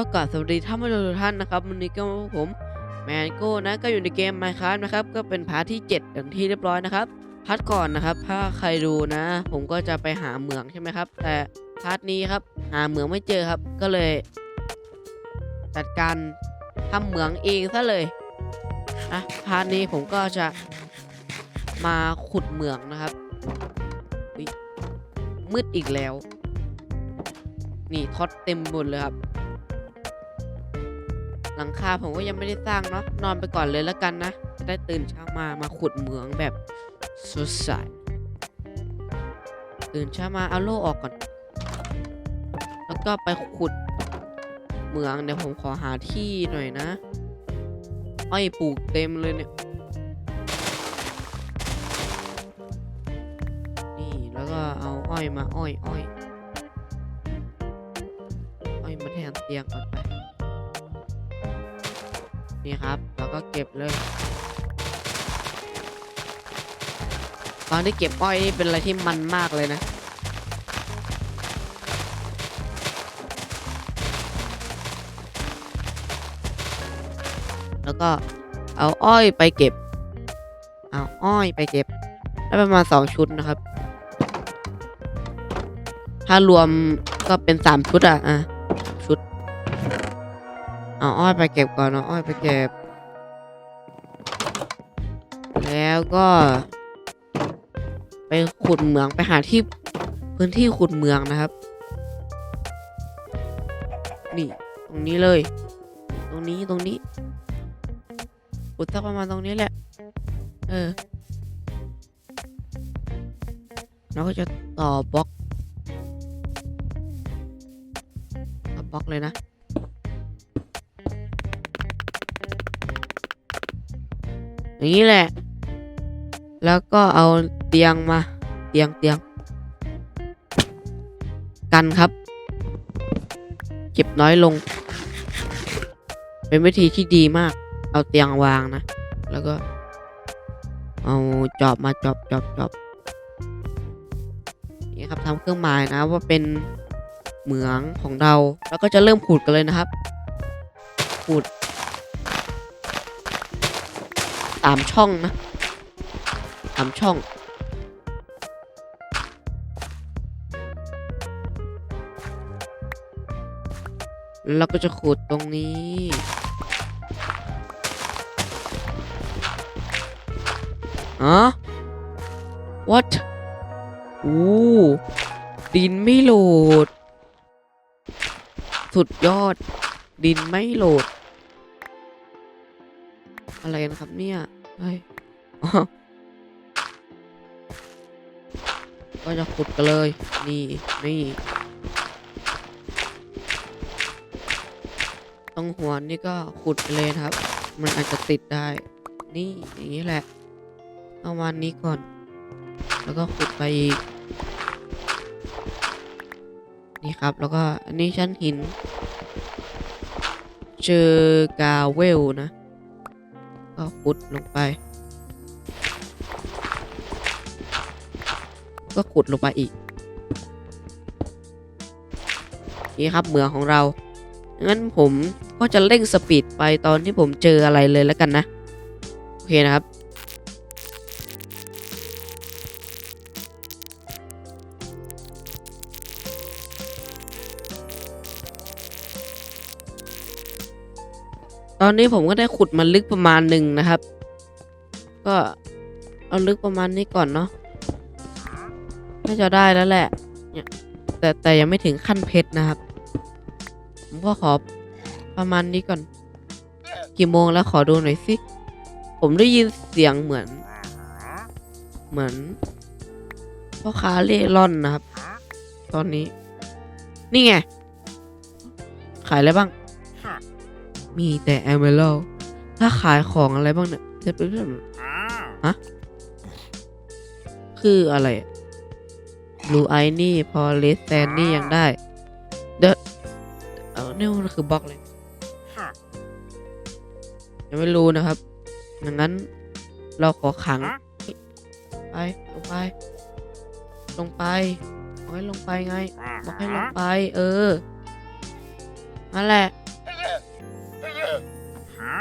ก็กราบสวัสดีท่านผู้ชมทุกท่านนะครับวันนี้ก็ผมแมนโก้นะก็อยู่ในเกม Minecraft นะครับก็เป็นพาร์ทที่ 7 อย่างที่เรียบร้อยนะครับพาร์ทก่อนนะครับถ้าใครดูนะ ผมก็จะไปหาเหมืองใช่ไหมครับ แต่พาร์ทนี้ครับหาเหมืองไม่เจอครับ ก็เลย จัดการทำเหมืองเองซะเลยนะพาร์ทนี้ผมก็จะมาขุดเหมืองนะครับมืดอีกแล้ว นี่ท็อตเต็มหมดเลยครับ หลังคาผมก็ยังไม่ได้สร้างเนาะนอนไปก่อนเลยแล้วกันนะ จะได้ตื่นเช้ามามาขุดเหมืองแบบสดใสตื่นเช้ามาเอาโล่ออกก่อน แล้วก็ไปขุดเหมืองเดี๋ยวผมขอหาที่หน่อยนะอ้อยปลูกเต็มเลยเนี่ยนี่แล้วก็เอาอ้อยมาอ้อยอ้อยอ้อยมาแทนเตียงก่อนไป นี่ครับแล้วก็เก็บเลย ตอนที่เก็บอ้อยนี่เป็นอะไรที่มันมากเลยนะแล้วก็เอาอ้อยไปเก็บ เอาอ้อยไปเก็บ ได้ประมาณสองชุดนะครับ ถ้ารวมก็เป็นสามชุดอะอะ เอาอ้อยไปเก็บก่อนเอาอ้อยไปเก็บ แล้วก็ ไปขุดเหมืองไปหาที่พื้นที่ขุดเหมืองนะครับ นี่ตรงนี้เลย ตรงนี้ตรงนี้ขุดสักประมาณตรงนี้แหละ เออเราก็จะต่อบล็อกต่อบล็อกเลยนะ นี้แหละ แล้วก็เอาเตียงมาเตียงเตียงกันครับ เก็บน้อยลง เป็นวิธีที่ดีมาก เอาเตียงวางนะ แล้วก็ เอาจอบมาจอบจอบจอบนี่ครับทำเครื่องหมายนะว่าเป็นเหมืองของเรา แล้วก็จะเริ่มขุดกันเลยนะครับขุดามช่องนะสามช่อง แล้วก็จะขุดตรงนี้อะ what อู้ดินไม่โหลด สุดยอด ดินไม่โหลด อะไรกันครับเนี่ย เฮ้ยก็จะขุดกันเลย นี่ นี่ ตรงหัวนี่ก็ขุดไปเลยครับ มันอาจจะติดได้ นี่อย่างนี้แหละเอาวันนี้ก่อน แล้วก็ขุดไปอีก นี่ครับ แล้วก็อันนี้ชั้นหิน เจอกาเวลนะ ขุดลงไป ก็ขุดลงไปอีก นี่ครับเหมืองของเรา งั้นผมก็จะเร่งสปีดไปตอนที่ผมเจออะไรเลยแล้วกันนะ โอเคนะครับ อนนี้ผมก็ได้ขุดมาลึกประมาณหนึ่งนะครับ ก็เอาลึกประมาณนี้ก่อนเนาะน่าจะได้แล้วแหละเนี่ยแต่แต่ยังไม่ถึงขั้นเพชรนะครับ ผมก็ขอประมาณนี้ก่อน กี่โมงแล้วขอดูหน่อยสิ ผมได้ยินเสียงเหมือน เหมือนพ่อค้าเล่ร่อนนะครับ ตอนนี้ นี่ไง ขายอะไรบ้าง มีแต่แอมเบลถ้าขายของอะไรบ้างเนี่ยจะเป็นแบบฮะคืออะไรรูไอนี่พอเลสแตนนี่ยังได้ เดอะเอาเนี่ยมันคือบล็อกเลยยังไม่รู้นะครับดังนั้นเราขอขัง ไปลงไป ลงไปบอกให้ลงไปไง บอกให้ลงไป เออนั่นแหละ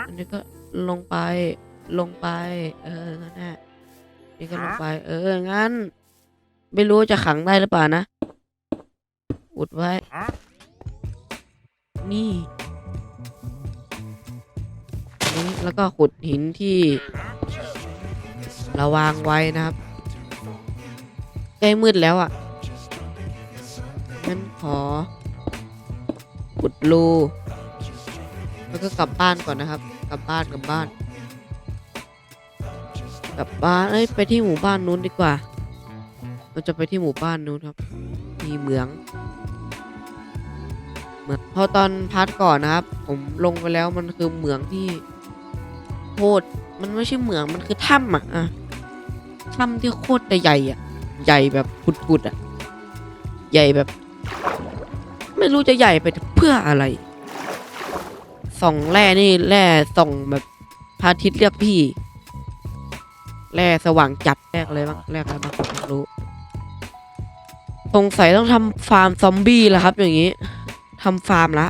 อันนี้ก็ลงไปลงไป เอองั้นแหละนี่ก็ลงไป เอองั้น ไม่รู้จะขังได้หรือเปล่านะ อุดไว้ นี่นี่แล้วก็ขุดหินที่เราวางไว้นะครับใกล้มืดแล้วอะ่ะงั้นขอขุดรูแล้วก็กลับบ้านก่อนนะครับก ลับบ้านกลับบ้านกลับบ้านเอ้ยไปที่หมู่บ้านนู้นดีกว่า เราจะไปที่หมู่บ้านนู้นครับ มีเหมืองเหมือนพอตอนพาร์ทก่อนนะครับ ผมลงไปแล้วมันคือเหมืองที่โคตรมันไม่ใช่เหมืองมันคือถ้ำอะอะถ้ำที่โคตรใหญ่อะ ใหญ่แบบพุดๆอะ ใหญ่แบบ ไม่รู้จะใหญ่ไปเพื่ออะไร ส่องแร่นี่แร่ส่องแบบพระอาทิตย์เรียกพี่ แร่สว่างจับแรกเลยบ้างแรกอะไรบ้างไม่รู้สงสัยต้องทำฟาร์มซอมบี้แล้วครับ อย่างนี้ทำฟาร์มละ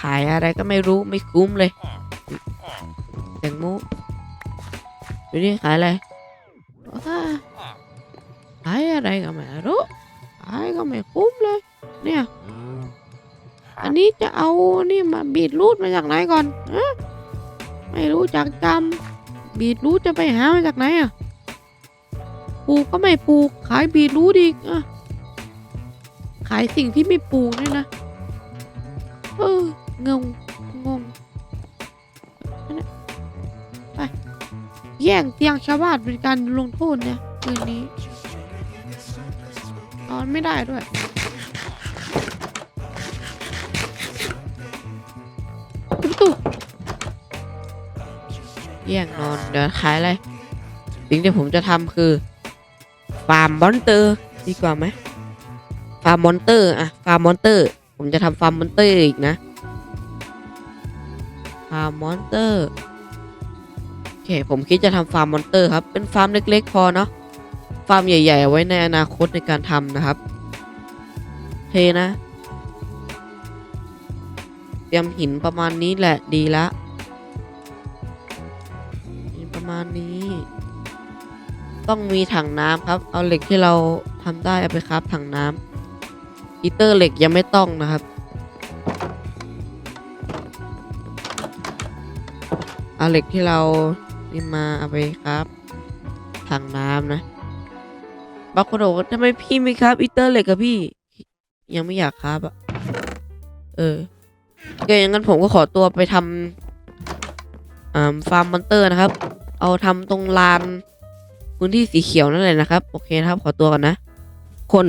ขายอะไรก็ไม่รู้ไม่คุ้มเลยแตงโมดูนี่ขายอะไรว้าขายอะไรก็ไม่รู้ขายก็ไม่คุ้มเลย เนี่ย อันนี้จะเอานี่มาบีดรูทมาจากไหนก่อนฮะไม่รู้จักจำบีดรูทจะไปหามาจากไหนอะปลูกก็ไม่ปลูกขายบีดรูทอีกอะขายสิ่งที่ไม่ปลูกนี่ยนะเอองงงงไปแย่งเตียงชาวบ้านเป็นการลงโทษเนี่ยคืนนี้นอนไม่ได้ด้วย แย่งนอนเดี๋ยวขายอะไร สิ่งที่ผมจะทำคือ ฟาร์มมอนเตอร์ดีกว่าไหมฟาร์มมอนเตอร์อะฟาร์มมอนเตอร์ ผมจะทำฟาร์มมอนเตอร์อีกนะฟาร์มมอนเตอร์โอเคผมคิดจะทำฟาร์มมอนเตอร์ครับเป็นฟาร์มเล็กๆ พอเนาะฟาร์มใหญ่ๆ ไว้ในอนาคตในการทำนะครับเคนะ เตรียมหินประมาณนี้แหละดีละ ต้องมีถังน้ำครับ เอาเหล็กที่เราทำได้เอาไปครับถังน้ำฮีเตอร์เหล็กยังไม่ต้องนะครับเอาเหล็กที่เรานี่มาเอาไปครับถังน้ำนะบางคนบอกว่าทำไมพี่ไม่ครับฮีเตอร์เหล็กกับพี่ ยังไม่อยากครับอะเออโอเคอย่างนั้นผมก็ขอตัวไปทำอ่าฟาร์มมอนเตอร์นะครับ เอาทำตรงลาน พื้นที่สีเขียวนั่นเลยนะครับ โอเคครับขอตัวก่อนนะ คน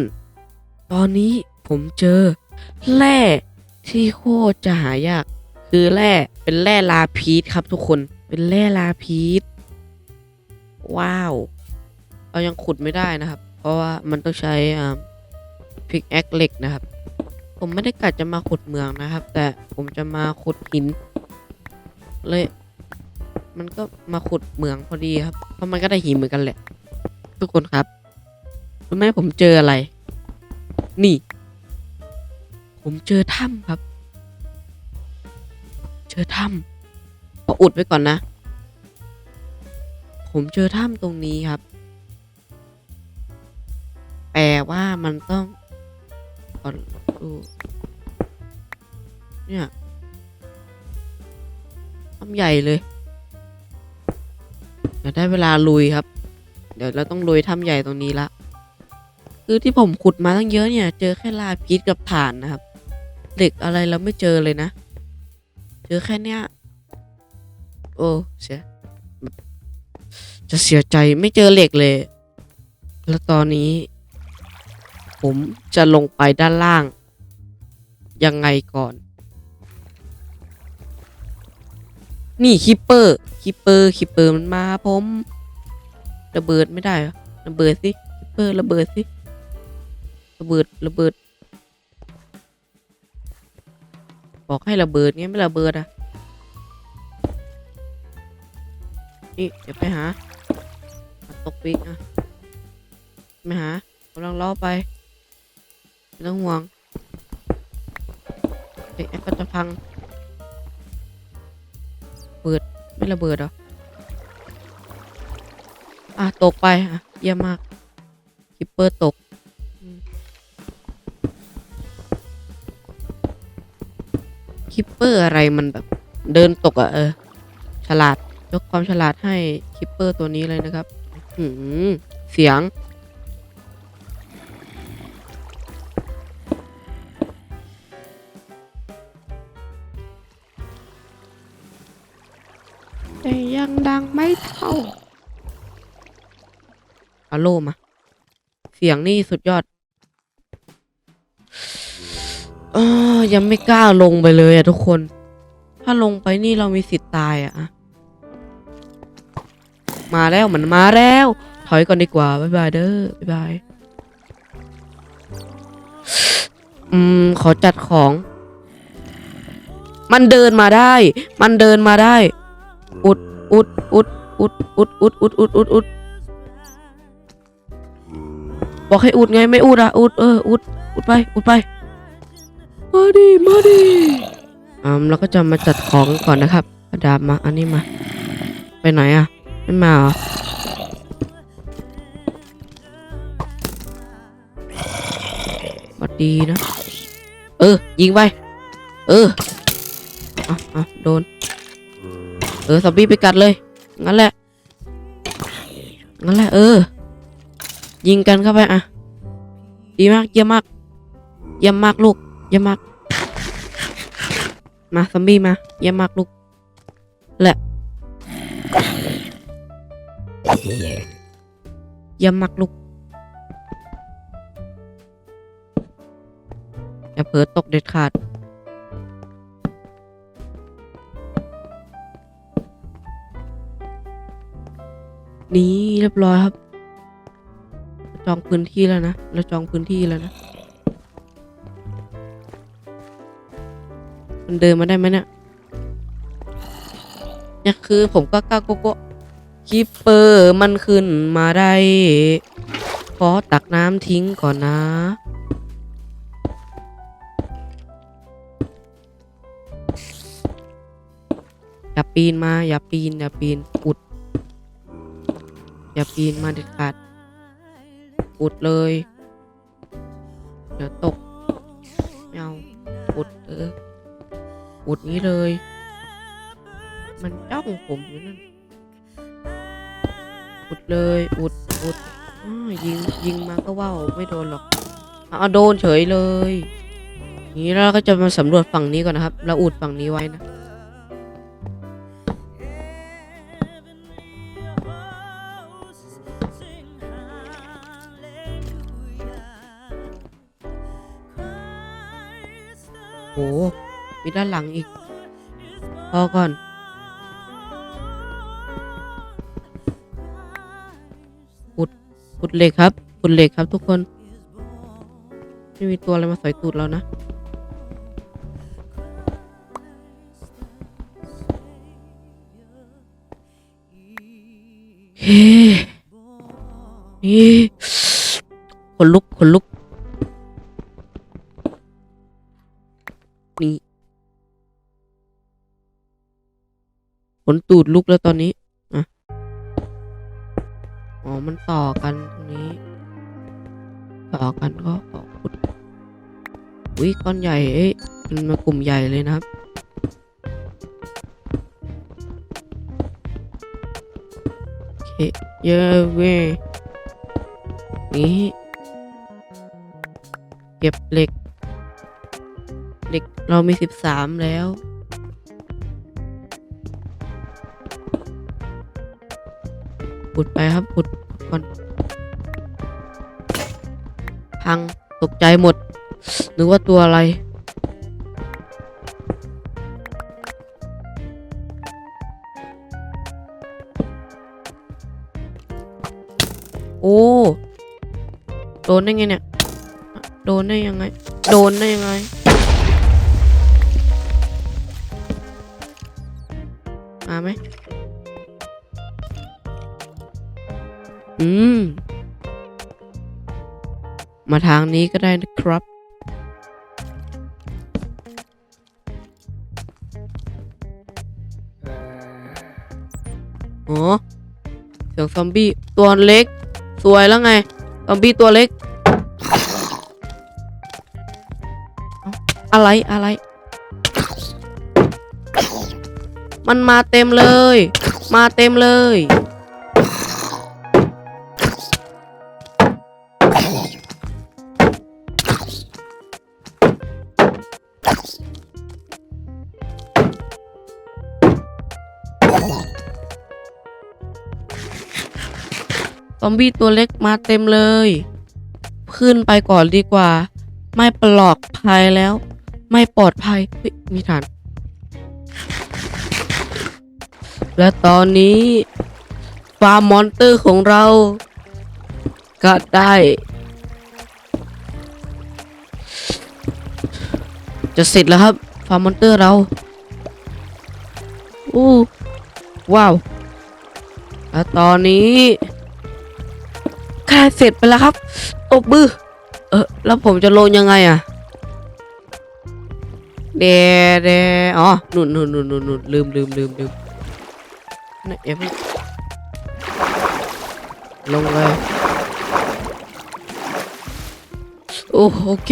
ตอนนี้ผมเจอ แร่ที่โคตรจะหายาก คือแร่เป็นแร่ลาพีสครับทุกคนเป็นแร่ลาพีสว้าว เรายังขุดไม่ได้นะครับ เพราะว่ามันต้องใช้พิกแอคเหล็กนะครับ ผมไม่ได้กะจะมาขุดเมืองนะครับ แต่ผมจะมาขุดหินเลย มันก็มาขุดเหมืองพอดีครับ เพราะมันก็ได้หินเหมือนกันแหละ ทุกคนครับรู้ไหมผมเจออะไร นี่ ผมเจอถ้ำครับ เจอถ้ำก็อุดไว้ก่อนนะ ผมเจอถ้ำตรงนี้ครับ แปลว่ามันต้องก่อนดูเนี่ยถ้ำใหญ่เลย ดี๋ยวได้เวลาลุยครับ เดี๋ยวเราต้องลุยถ้ำใหญ่ตรงนี้ละ คือที่ผมขุดมาตั้งเยอะเนี่ย เจอแค่ลาพีชกับถ่านนะครับ เหล็กอะไรเราไม่เจอเลยนะ เจอแค่เนี้ย โอ้เสียจะเสียใจไม่เจอเหล็กเลย แล้วตอนนี้ ผมจะลงไปด้านล่าง ยังไงก่อน นี่คิปเปอร์ คิปเปอร์คิปเปอร์มันมาผมระเบิดไม่ได้หรอระเบิดสิคิปเปอร์ระเบิดสิระเบิดระเบิด บอกให้ระเบิดไงไม่ระเบิดอะนี่เดี๋ยวไปหาตกปีกอะไปหากำลังล้อไปไม่ต้องห่วงเด็กแอปก็จะพัง ไม่ระเบิดเหรอ อะ ตกไป อะ เยี่ยมมากคิปเปอร์ตกอืมคิปเปอร์อะไรมันแบบ เดินตกอะเออ ฉลาด ยกความฉลาดให้คิปเปอร์ตัวนี้เลยนะครับอืมเสียง โลมา เสียงนี่สุดยอดออยังไม่กล้าลงไปเลยอะทุกคน ถ้าลงไปนี่เรามีสิทธิ์ตายอะมาแล้วมันมาแล้ว ถอยก่อนดีกว่า บ๊ายบายเด้อ บ๊ายบาย อืม ขอจัดของ มันเดินมาได้ มันเดินมาได้ อุด อุด อุด อุด อุด อุด อุด อุด อุดอุด บอกให้อุดไงไม่อุดอะอุดเอออุดอุดไปอุดไปมาดิมาดิอืมเราก็จะมาจัดของก่อนนะครับกระดาบมาอันนี้มา ไปไหนอะไม่มาเหรอสวัสดีนะ เออ ยิงไป เอออะอะโดน เออซอมบี้ไปกัดเลย งั้นแหละ งั้นแหละ เออ ยิงกันเข้าไปอะดีมากเยี่ยมมากเยี่ยมมากลูกเยี่ยมมาก มาซอมบี้มาเยี่ยมมากลูกแหละเยี่ยมมากลูกอย่าเผลอตกเด็ดขาดนี่เรียบร้อยครับ จองพื้นที่แล้วนะ เราจองพื้นที่แล้วนะ มันเดินมาได้ไหมเนี่ยเนี่ยคือผมก็ก้าวโกโก้คิปเปอร์มันขึ้นมาได้ ขอตักน้ำทิ้งก่อนนะอย่าปีนมา อย่าปีน อย่าปีน อุด อย่าปีนมาเด็ดขาด อุดเลย เดี๋ยวตกไม่เอาอุดเอออุดนี้เลย มันจ้องผมอยู่นั่นอุดเลยอุดอุดอ้ายิงยิงมาก็ว่าวไม่โดนหรอกเอาโดนเฉยเลยนี้เราก็จะมาสำรวจฝั่งนี้ก่อนนะครับ เราอุดฝั่งนี้ไว้นะ โหมีด้านหลังอีก พอก่อน ขุด ขุดเหล็กครับ ขุดเหล็กครับทุกคน ไม่มีตัวอะไรมาสอยตูดเรานะ เฮ้ นี่ ขนลุก ขนลุก นี่ขนตูดลุกแล้วตอนนี้อะอ๋อ มันต่อกันตรงนี้ ต่อกันก็ขอขุดอุ้ยก้อนใหญ่เอ้ยมันมากลุ่มใหญ่เลยนะครับโอเคเยอะเว้ยนี่เก็บเหล็ก เด็กเรามีสิบสามแล้วปุดไปครับปุดก่อนพังตกใจหมด นึกว่าตัวอะไร โอ้โดนได้ไงเนี่ย โดนได้ยังไง โดนได้ยังไง ไหมอืม มาทางนี้ก็ได้นะครับเโอ้เสียงซอมบี้ตัวเล็ก สวยแล้วไง ซอมบี้ตัวเล็กเอ้าอะไรอะไร มันมาเต็มเลย มาเต็มเลย ซอมบี้ตัวเล็กมาเต็มเลย ขึ้นไปก่อนดีกว่า ไม่ปลอดภัยแล้ว ไม่ปลอดภัยเฮ้ยมีฐาน และตอนนี้ฟาร์มมอนเตอร์ของเรา ก็ได้ จะเสร็จแล้วครับฟาร์มมอนเตอร์เราอู้ว้าวและตอนนี้ค่าเสร็จไปแล้วครับตบมือเออแล้วผมจะลงยังไงอะเดเดอ๋อหนุนหนุนหนุนหนุนหนุนลืมลืมลืมลืม นี่เอฟลงเลยโอ้โอเค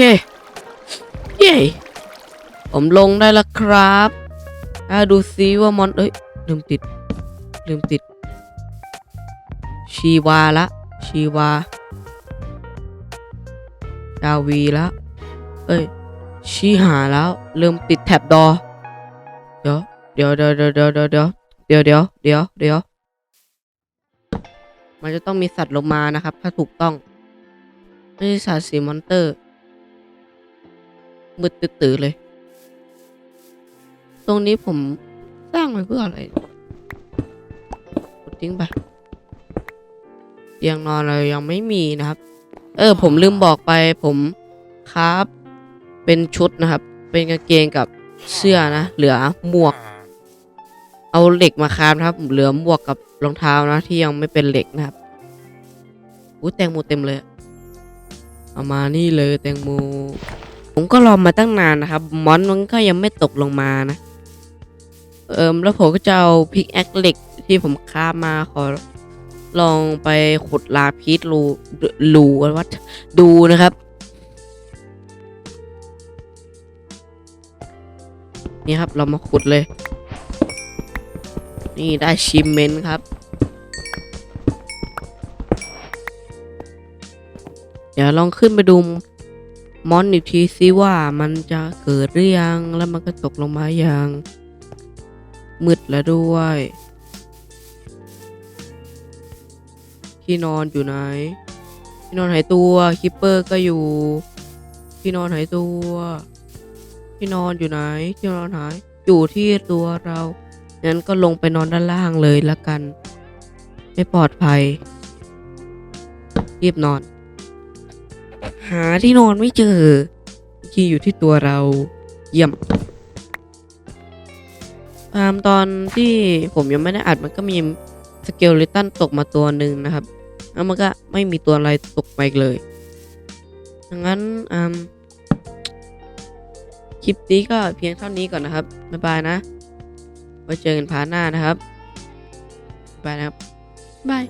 เย้ผมลงได้แล้วครับอ่าดูซิว่ามอนเอ้ย ลืมติด ลืมติด ชีวาละ ชีวาดาวีล้วเอ้ย ชีหาแล้ว ลืมติดแท็บดอ เดี๋ยว เดี๋ยวเดี๋ยวเดี๋ยวเดี๋ยวเดี๋ยว เดี๋ยวเดี๋ยวเดี๋ยวเดี๋ยวมันจะต้องมีสัตว์ลงมานะครับ ถ้าถูกต้องไม่ใช่สัตว์สีมอนเตอร์ มืดตื้อเลย ตรงนี้ผมสร้างไว้เพื่ออะไรกดทิ้งไปเตียงนอนเรายังไม่มีนะครับ เออ ผมลืมบอกไปผมครับ เป็นชุดนะครับ เป็นกางเกงกับเสื้อนะ เหลือหมวก เอาเหล็กมาคามนะครับเหลือหมวกกับรองเท้านะที่ยังไม่เป็นเหล็กนะครับอู้แตงโมเต็มเลยเอามานี่เลยแตงโมผมก็รอมาตั้งนานนะครับมอนมันก็ยังไม่ตกลงมานะเอิมแล้วผมก็จะเอาพิกแอคเหล็กที่ผมคาบมาขอลองไปขุดลาพิษรูรูวัดดูนะครับ นี่ครับเรามาขุดเลย นี่ได้ชิมเมนครับ เดี๋ยวลองขึ้นไปดูมอนอีกทีซิว่ามันจะเกิดหรือยังแล้วมันก็ตกลงมาอย่างมืดแล้วด้วยที่นอนอยู่ไหนที่นอนหายตัวคิปเปอร์ก็อยู่ที่นอนหายตัวที่นอนอยู่ไหนที่นอนหายอยู่ที่ตัวเรา งั้นก็ลงไปนอนด้านล่างเลยละกัน ไม่ปลอดภัย รีบนอน หาที่นอนไม่เจอที่อยู่ที่ตัวเราเยี่ยมตามตอนที่ผมยังไม่ได้อัดมันก็มีสเกลลิตันตกมาตัวหนึ่งนะครับ แล้วมันก็ไม่มีตัวอะไรตกไปอีกเลยดังนั้นคลิปนี้ก็เพียงเท่านี้ก่อนนะครับ บ๊ายบายนะ ไว้เจอกันพาร์ทหน้านะครับบ๊ายบายนะครับบาย